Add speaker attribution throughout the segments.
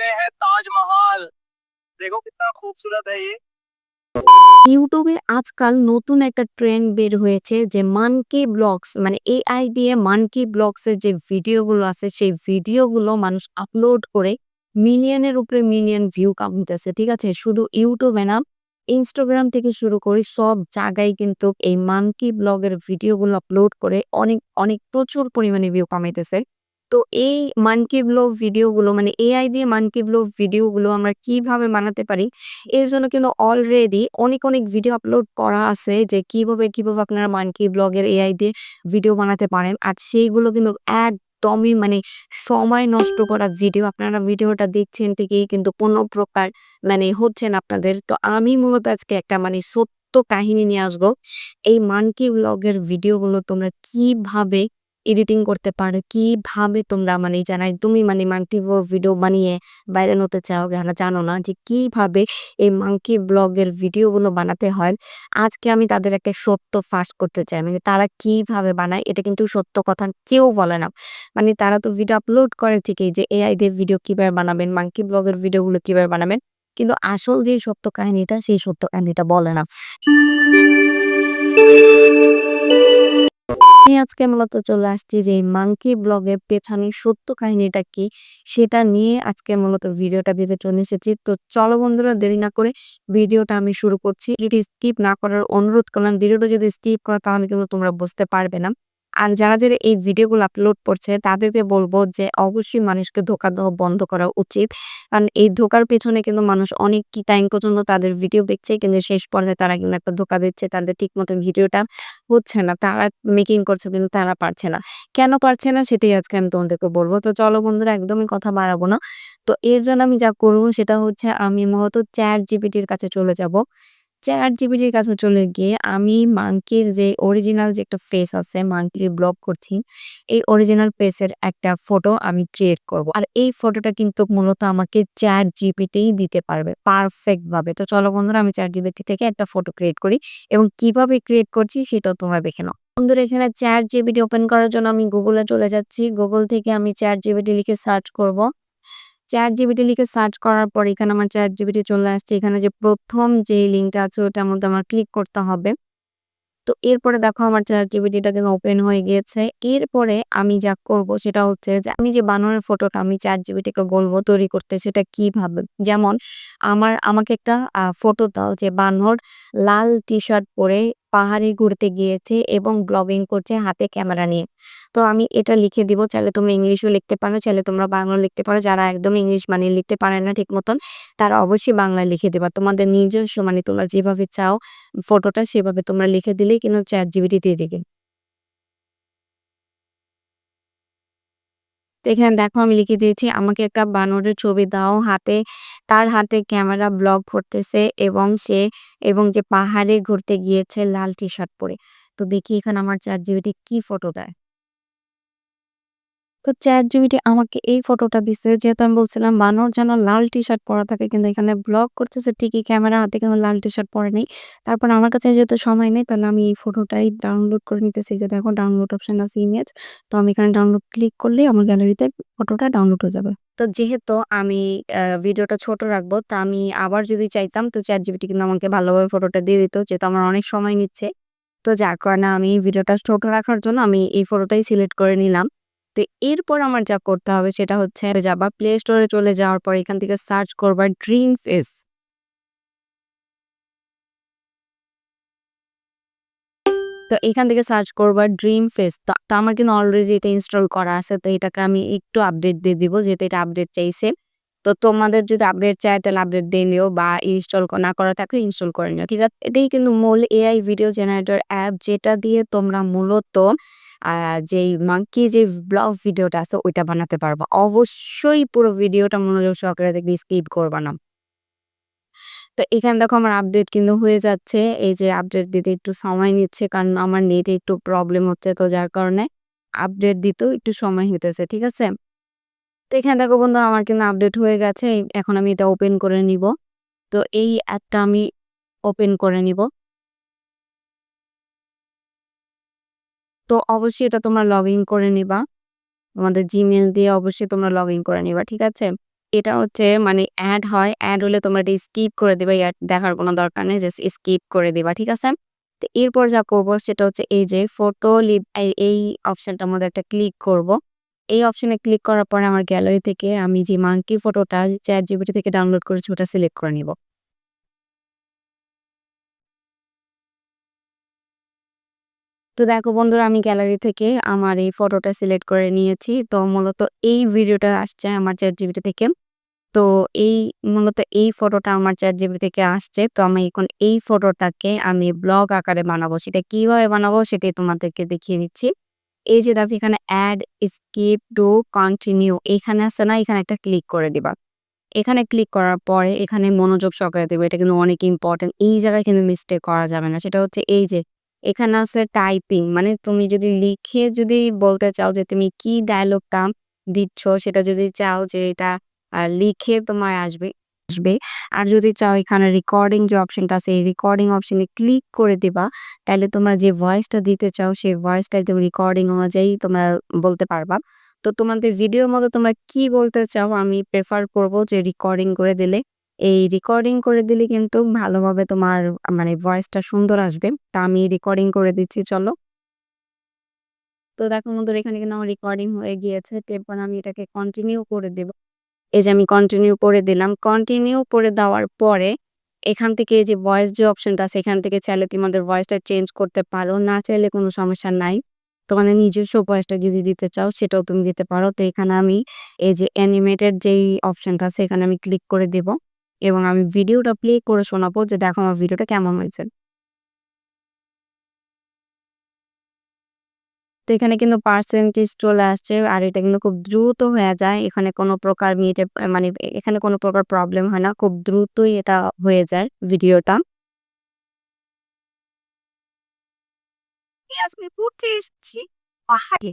Speaker 1: गए हैं ताजमहल देखो कितना खूबसूरत है ये
Speaker 2: ইউটিউবে আজকাল নতুন একটা ট্রেন্ড বের হয়েছে যে মানকি ব্লগস মানে এআই দিয়ে মানকি ব্লগস এর যে ভিডিওগুলো আছে সেই ভিডিওগুলো মানুষ আপলোড করে মিলিয়নের উপরে মিলিয়ন ভিউ কামাইতেছে ঠিক আছে শুধু ইউটিউবে না ইনস্টাগ্রাম থেকে শুরু করে সব জায়গায় কিন্তু এই মানকি ব্লগের ভিডিওগুলো আপলোড করে অনেক অনেক প্রচুর পরিমাণে ভিউ কামাইতেছে তো এই মানকি ব্লগ ভিডিওগুলো মানে এআই দিয়ে মানকি ব্লগ ভিডিওগুলো আমরা কীভাবে বানাতে পারি এর জন্য কিন্তু অলরেডি অনেক, অনেক ভিডিও আপলোড করা আছে যে কীভাবে, কীভাবে আপনারা মানকি ব্লগের এআই দিয়ে ভিডিও বানাতে পারেন। আর সেইগুলো কিন্তু একদমই মানে সময় নষ্ট করা ভিডিও। আপনারা ভিডিওটা দেখছেন ঠিকই কিন্তু কোনো প্রকার মানে হচ্ছে না আপনাদের। তো আমি মূলত আজকে একটা মানে সত্য কাহিনী নিয়ে আসব। এই মানকি ব্লগের ভিডিওগুলো তোমরা কীভাবে এডিটিং করতে পারো, কীভাবে তোমরা মানে যারা একদমই মানে ব্লগ ভিডিও বানিয়ে ভাইরাল হতে চাও, যারা জানো না যে কীভাবে এই মাংকি ব্লগের ভিডিওগুলো বানাতে হয়। আজকে আমি তাদের একটা সত্য ফাঁস করতে চাই। মানে তারা কীভাবে বানায় এটা কিন্তু সত্য কথা কেউ বলে না। মানে তারা তো ভিডিও আপলোড করে ঠিকই যে এআই দিয়ে ভিডিও কীভাবে বানাবেন, মাংকি ব্লগের ভিডিওগুলো কীভাবে বানাবেন। কিন্তু আসল যে সত্য কাহিনীটা সেই সত্য কাহিনীটা বলে না। আমি আজকে মূলত চলে আসছি যে মাংকি ব্লগের পেছনে সত্য কাহিনীটা কি সেটা নিয়ে। আজকে মূলত ভিডিওটা দিতে চলে এসেছি। তো চলো বন্ধুরা, দেরি না করে ভিডিওটা আমি শুরু করছি। ভিডিওটি স্কিপ না করার অনুরোধ করলাম। ভিডিওটা যদি স্কিপ করো তাহলে কিন্তু তোমরা বুঝতে পারবে না। আর যারা যারা এই ভিডিওগুলো আপলোড করছে, তাদেরকে বলব যে অবশ্যই মানুষকে ধোকা দেওয়া বন্ধ করা উচিত। কারণ এই ধোকার পেছনে কিন্তু মানুষ অনেক টাইম পর্যন্ত তাদের ভিডিও দেখছে, কিন্তু শেষ পর্যায়ে তারা কিন্তু একটা ধোকা দিচ্ছে তাদের ঠিক মতো ভিডিওটা হচ্ছে না। তারা মেকিং করছে কিন্তু তারা পারছে না। কেন পারছে না সেটাই আজকে আমি তোমাদেরকে বলব। তো চলো বন্ধুরা, একদমই কথা বাড়াবো না। তো এর জন্য আমি যা করব সেটা হচ্ছে আমি মূলত চ্যাট জিপিটির কাছে চলে যাব। চ্যাট জিপিটির কাছে চলে গিয়ে আমি মাংকির যে অরিজিনাল যে একটা ফেস আছে মাংকির ব্লগ করছি, এই অরিজিনাল ফেসের একটা ফটো আমি ক্রিয়েট করব। আর এই ফটোটা কিন্তু মূলত আমাকে চ্যাট জিপিতেই দিতে পারবে পারফেক্ট ভাবে। তো চলো বন্ধুরা, আমি চ্যাট জিপিটি থেকে একটা ফটো ক্রিয়েট করি এবং কীভাবে ক্রিয়েট করছি সেটাও তোমরা দেখে নাও। বন্ধুরা, এখানে চ্যাট জিপিটি ওপেন করার জন্য আমি গুগলে চলে যাচ্ছি। গুগল থেকে আমি চ্যাট জিপিটি লিখে সার্চ করব। চ্যাট জিবিটি লিখে সার্চ করার পর এখানে আমার চ্যাট জিবিটি চলে আসছে। এখানে যে প্রথম যে লিঙ্কটা আছে, ওটার মধ্যে আমার ক্লিক করতে হবে। তো এরপরে দেখো আমার চ্যাট জিবিটিটা কিন্তু ওপেন হয়ে গিয়েছে। এরপরে আমি যা করব সেটা হচ্ছে যে আমি যে বানরের ফটোটা আমি চ্যাট জিবিটিকে বলব তৈরি করতে, সেটা কীভাবে? যেমন আমার, আমাকে একটা ফটো দাও যে বানর লাল টি শার্ট পরে পাহাড়ে ঘুরতে গিয়েছে এবং ব্লগিং করছে হাতে ক্যামেরা নিয়ে। তো আমি এটা লিখে দিব, চাইলে তুমি ইংলিশও লিখতে পারো, চাইলে তোমরা বাংলা লিখতে পারো। যারা একদম ইংলিশ মানে লিখতে পারে না ঠিক মতন, তারা অবশ্যই বাংলায় লিখে দেবা। তোমাদের নিজস্ব মানে তোমরা যেভাবে চাও ফটোটা সেভাবে তোমরা লিখে দিলেই কিন্তু চ্যাট জিবিটি দিয়ে দিবে। তো এখানে দেখো আমি লিখে দিয়েছি, আমাকে একটা বানরের ছবি দাও হাতে। তার হাতে ক্যামেরা ব্লগ করতেছে এবং সে, এবং যে পাহাড়ে ঘুরতে গিয়েছে লাল টি শার্ট পরে। তো দেখি এখানে আমার চার জিবিটি কি ফটো দেয়। তো চ্যাট জিবিটি আমাকে এই ফটোটা দিছে। যেহেতু আমি বলছিলাম, বানর যেন লাল টি শার্ট পরা থাকে, কিন্তু এখানে ব্লগ করতেছে, ঠিকই ক্যামেরা হাতে কিন্তু লাল টি শার্ট পরে নেই। তারপর আমার কাছে যেহেতু সময় নেই, তাহলে আমি এই ফটোটাই ডাউনলোড করে নিতেছি। যে দেখো ডাউনলোড অপশন আছে ইমেজ তো আমি এখানে ডাউনলোড ক্লিক করলেই আমার গ্যালারিতে ফটোটা ডাউনলোড হয়ে যাবে। তো যেহেতু আমি ভিডিওটা ছোট রাখব, তা আমি আবার যদি চাইতাম, তো চ্যাট জিবিটি কিন্তু আমাকে ভালোভাবে ফটোটা দিয়ে দিত, যেহেতু আমার অনেক সময় নিচ্ছে। তো যার কারণে আমি ভিডিওটা ছোট রাখার জন্য আমি এই ফটোটাই সিলেক্ট করে নিলাম। তো এরপর আমার যা করতে হবে সেটা হচ্ছে যাবা প্লে স্টোরে চলে যাওয়ার পর এখান থেকে সার্চ করবা ড্রিম ফেস তো এখান থেকে সার্চ করবা ড্রিম ফেস তো আমার কিন্তু অলরেডি এটা ইনস্টল করা আছে, তো এটাকে আমি একটু আপডেট দিয়ে দিব, যেহেতু এটা আপডেট চাইছে। তো তোমাদের যদি আপডেট চায়, তাহলে আপডেট দিয়ে নিও বা ইনস্টল না করা থাকলে ইনস্টল করে নিও, ঠিক আছে? এটাই কিন্তু মূল এআই ভিডিও জেনারেটর অ্যাপ যেটা দিয়ে তোমরা মূলত যেই মাঙ্কি যে ব্লগ ভিডিওটা আছে, ওইটা বানাতে পারব। অবশ্যই পুরো ভিডিওটা মনোযোগ সহকারে দেখবে স্কিপ করবা না। তো এখানে দেখো আমার আপডেট কিন্তু হয়ে যাচ্ছে। এই যে আপডেট দিতে একটু সময় নিচ্ছে, কারণ আমার নেটে একটু প্রবলেম হচ্ছে তো যার কারণে আপডেট দিতেও একটু সময় হইতেছে, ঠিক আছে? তো এখানে দেখো বন্ধু আমার কিন্তু আপডেট হয়ে গেছে। এখন আমি এটা ওপেন করে নিব। তো এই অ্যাপটা আমি ওপেন করে নিব। তো অবশ্যই এটা তোমরা লগ ইন করে নিবা তোমাদের জিমেল দিয়ে অবশ্যই তোমরা লগ ইন করে নিবা, ঠিক আছে এটা হচ্ছে মানে অ্যাড হয়। অ্যাড হলে তোমরা এটা স্কিপ করে দিবা। অ্যাড দেখার কোনো দরকার নেই। জাস্ট স্কিপ করে দিবা। ঠিক আছে? তো এরপর যা করব সেটা হচ্ছে এই যে ফটো লিভ এই অপশনটার মধ্যে একটা ক্লিক করব। এই অপশনে ক্লিক করার পরে আমার গ্যালারি থেকে আমি যে মাঙ্কি ফটোটা ChatGPT থেকে ডাউনলোড করেছি, ওটা সিলেক্ট করে নিব। তো দেখো বন্ধুরা, আমি গ্যালারি থেকে আমার এই ফটোটা সিলেক্ট করে নিয়েছি। তো মূলত এই ভিডিওটা আসছে আমার ChatGPT থেকে। তো এই, মূলত এই ফটোটা আমার ChatGPT থেকে আসছে। তো আমি এখন এই ফটোটাকে আমি ব্লগ আকারে বানাবো। সেটা কীভাবে বানাবো সেটাই তোমাদেরকে দেখিয়ে দিচ্ছি। এই যে দেখো, এখানে অ্যাড স্কিপ টু কন্টিনিউ এখানে আছে না, এখানে একটা ক্লিক করে দিবা। এখানে ক্লিক করার পরে এখানে মনোযোগ সহকারে দেবে। এটা কিন্তু অনেক ইম্পর্টেন্ট। এই জায়গায় কিন্তু মিস্টেক করা যাবে না। সেটা হচ্ছে এই যে এখানে আছে টাইপিং মানে তুমি যদি লিখে যদি বলতে চাও যে তুমি কি ডায়ালগটা দিচ্ছ, সেটা যদি চাও যে এটা লিখে তোমার আসবে আসবে। আর যদি চাও এখানে রেকর্ডিং যে অপশনটা আছে, এই রেকর্ডিং অপশনে ক্লিক করে দিবা। তাইলে তোমরা যে ভয়েসটা দিতে চাও, সেই ভয়েসটা একদম রেকর্ডিং অনুযায়ী তোমরা বলতে পারবা। তো তোমাদের ভিডিওর মধ্যে তোমরা কি বলতে চাও, আমি প্রেফার করব যে রেকর্ডিং করে দিলে। এই রেকর্ডিং করে দিলে কিন্তু ভালোভাবে তোমার মানে ভয়েসটা সুন্দর আসবে। তা আমি রেকর্ডিং করে দিচ্ছি, চলো। তো দেখো বন্ধুরা, এখানে কিন্তু আমার রেকর্ডিং হয়ে গিয়েছে। এরপর আমি এটাকে কন্টিনিউ করে দেব। এই যে আমি কন্টিনিউ করে দিলাম। কন্টিনিউ করে দেওয়ার পরে এখান থেকে যে ভয়েস যে অপশনটা আছে, এখান থেকে চাইলে তোমাদের ভয়েসটা চেঞ্জ করতে পারো। না চাইলে কোনো সমস্যা নাই। তোমাদের নিজস্ব ভয়েসটা যদি দিতে চাও, সেটাও তুমি দিতে পারো। তো এখানে আমি এই যে অ্যানিমেটেড যেই অপশনটা আছে, এখানে আমি ক্লিক করে দেব। এবং আমি ভিডিওটা প্লে করে শোনাবো যে দেখো আমার ভিডিওটা কেমন হয়েছে। তো এখানে কিন্তু পার্সেন্টেজ চলে আসছে। আর এটা কিন্তু খুব দ্রুত হয়ে যায়। এখানে কোনো প্রকার মিটে মানে এখানে কোনো প্রকার প্রবলেম হয় না। খুব দ্রুতই এটা হয়ে যায় ভিডিওটা। আজকে ঘুরতে এসেছি পাহাড়ে।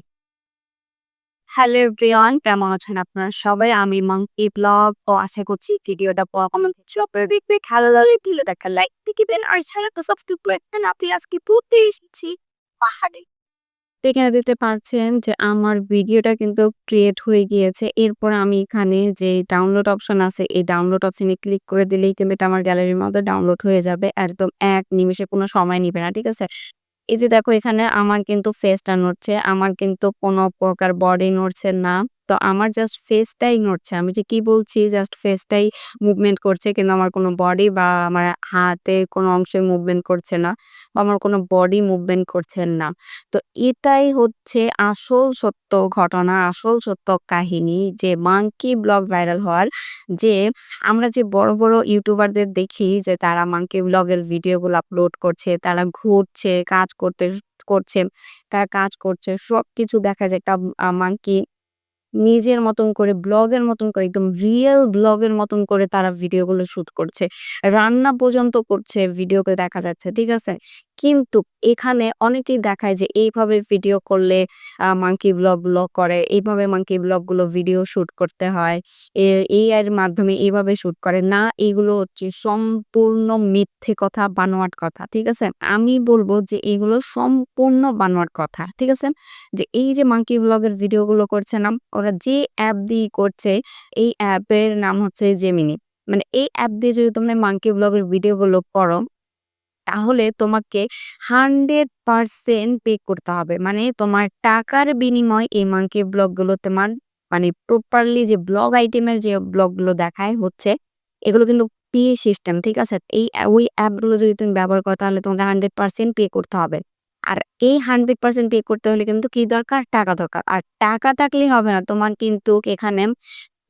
Speaker 2: হ্যালো এভরিওয়ান, কেমন আছেন আপনারা সবাই? আমি মাঙ্কি ব্লগ ও আশা করছি ভিডিওটা কমেন্ট চপে দেখবে ভালো লাগে দিলে দেখা লাইক দিবেন আর চ্যানেলটা সাবস্ক্রাইব করে দেন আপনি আজকে পড়তে এসেছি পাহাড়ে। তো এখানে দেখতে পাচ্ছেন যে আমার ভিডিওটা কিন্তু ক্রিয়েট হয়ে গিয়েছে। এরপর আমি এখানে যে ডাউনলোড অপশন আছে, এই ডাউনলোড অপশনে ক্লিক করে দিলেই কিন্তু এটা আমার গ্যালারির মধ্যে ডাউনলোড হয়ে যাবে। একদম এক নিমেষে কোনো সময় নিবে না। ঠিক আছে? এই যে দেখো এখানে আমার কিন্তু ফেসটা নড়ছে। আমার কিন্তু কোনো প্রকার বডি নড়ছে না। তো আমার জাস্ট ফেসটাই নড়ছে। আমি যে কি বলছি জাস্ট ফেসটাই মুভমেন্ট করছে কিন্তু আমার কোনো বডি বা আমার হাতের কোনো অংশই মুভমেন্ট করছে না। বা আমার কোনো বডি মুভমেন্ট করছে না। তো এটাই হচ্ছে আসল সত্য ঘটনা, আসল সত্য কাহিনী যে মাঙ্কি ব্লগ ভাইরাল হওয়ার যে আমরা যে বড়, বড় ইউটিউবারদের দেখি যে তারা মাঙ্কি ব্লগের ভিডিওগুলো আপলোড করছে, তারা ঘুরছে, কাজ করতে করছে, তারা কাজ করছে। সব কিছু দেখা যায় একটা মাঙ্কি নিজের মতন করে, ব্লগের মতন করে, একদম রিয়েল ব্লগের মতন করে তারা ভিডিওগুলো শুট করছে। রান্না পর্যন্ত করছে ভিডিওতে দেখা যাচ্ছে। ঠিক আছে? কিন্তু এখানে অনেকেই দেখায় যে এইভাবে ভিডিও করলে মাঙ্কি ব্লগ ব্লগ করে। এইভাবে মাঙ্কি ব্লগগুলো ভিডিও শুট করতে হয়। এ AI এর মাধ্যমে এইভাবে শুট করে। না এগুলো হচ্ছে সম্পূর্ণ মিথ্যে কথা, বানোয়াট কথা। ঠিক আছে? আমি বলব যে এগুলো সম্পূর্ণ বানোয়াট কথা। ঠিক আছে? যে এই যে মাঙ্কি ব্লগের ভিডিওগুলো করছে না ওরা যে অ্যাপ দিয়ে করছে এই অ্যাপের নাম হচ্ছে জেমিনি। মানে এই অ্যাপ দিয়ে যদি তোমরা মাঙ্কি ব্লগের ভিডিওগুলো করো তাহলে তোমাকে 100% পে করতে হবে। মানে তোমার টাকার বিনিময়ে এই মাঙ্কি ব্লগগুলো তোমার মানে প্রপারলি যে ব্লগ আইটেমের যে ব্লগগুলো দেখায় হচ্ছে, এগুলো কিন্তু পে সিস্টেম। ঠিক আছে? এই ওই অ্যাপগুলো যদি তুমি ব্যবহার করো তাহলে তোমাদের 100% পে করতে হবে। আর এই 100% পে করতে হলে কিন্তু কি দরকার? টাকা দরকার। আর টাকা থাকলেই হবে না। তোমার কিন্তু এখানে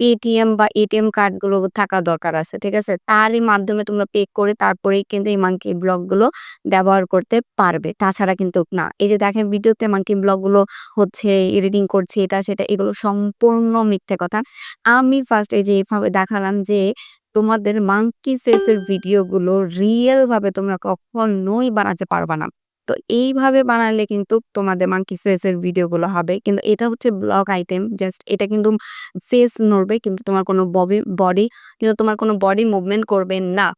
Speaker 2: পেটিএম বা এটিএম কার্ডগুলো থাকা দরকার আছে। ঠিক আছে? তারই মাধ্যমে তোমরা পে করে তারপরেই কিন্তু এই মাঙ্কি ব্লগগুলো ব্যবহার করতে পারবে। তাছাড়া কিন্তু না। এই যে দেখেন ভিডিওতে মাঙ্কি ব্লগগুলো হচ্ছে এডিটিং করছে, এটা সেটা, এগুলো সম্পূর্ণ মিথ্যে কথা। আমি ফার্স্ট এই যে এভাবে দেখালাম যে তোমাদের মাঙ্কি ফেসের ভিডিওগুলো রিয়েল ভাবে তোমরা কখনোই বানাতে পারবা না। তো এইভাবে বানালে কিন্তু তোমাদের মাঙ্কি ফেসের ভিডিওগুলো হবে। কিন্তু এটা হচ্ছে ব্লগ আইটেম। জাস্ট এটা কিন্তু ফেস নড়বে, কিন্তু তোমার কোনো ববি বডি কিন্তু তোমার কোনো বডি মুভমেন্ট করবে না।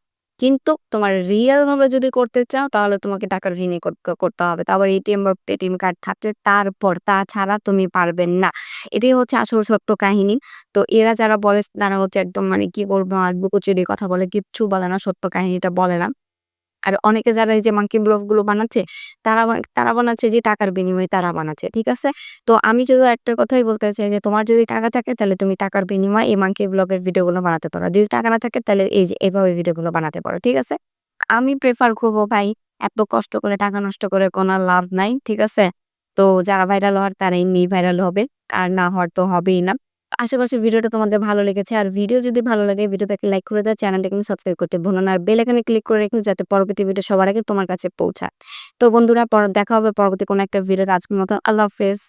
Speaker 2: কিন্তু তোমার রিয়েল ভাবে যদি করতে চাও, তাহলে তোমাকে টাকার ঋণী কর- করতে হবে তারপর এটিএম বা পেটিএম কার্ড থাকলে তারপর তাছাড়া তুমি পারবেন না এটাই হচ্ছে আসল সত্য কাহিনী তো এরা যারা বলে তারা হচ্ছে একদম মানে কি বলব, আর বুকোচুরি কথা বলে, কিচ্ছু বলে না, সত্য কাহিনীটা বলে না আর অনেকে যারা এই যে ব্লগগুলো বানাচ্ছে, তারা তারা বানাচ্ছে যে টাকার বিনিময়ে তারা বানাচ্ছে, ঠিক আছে? তো আমি শুধু একটা কথাই বলতে চাই যে তোমার যদি টাকা থাকে তাহলে তুমি টাকার বিনিময়ে এই মাঙ্কি ব্লগের ভিডিওগুলো বানাতে পারো। যদি টাকা না থাকে তাহলে এই যে এভাবে ভিডিওগুলো বানাতে পারো, ঠিক আছে? আমি প্রেফার করব ভাই এত কষ্ট করে, টাকা নষ্ট করে কোনো লাভ নাই, ঠিক আছে? তো যারা ভাইরাল হওয়ার তারা এমনি ভাইরাল হবে, আর না হওয়ার তো হবেই না। আশেপাশে ভিডিওটা তোমাদের ভালো লেগেছে। আর ভিডিও যদি ভালো লাগে, ভিডিওটাকে লাইক করে দাও চ্যানেলটা কিন্তু সাবস্ক্রাইব করতে ভুলো না। আর বেল এখানে ক্লিক করে রেখো, যাতে পরবর্তী ভিডিও সবার আগে তোমার কাছে পৌঁছায়। তো বন্ধুরা দেখা হবে পরবর্তী কোনো একটা ভিডিও আজকের মতো। আল্লাহ হাফেজ।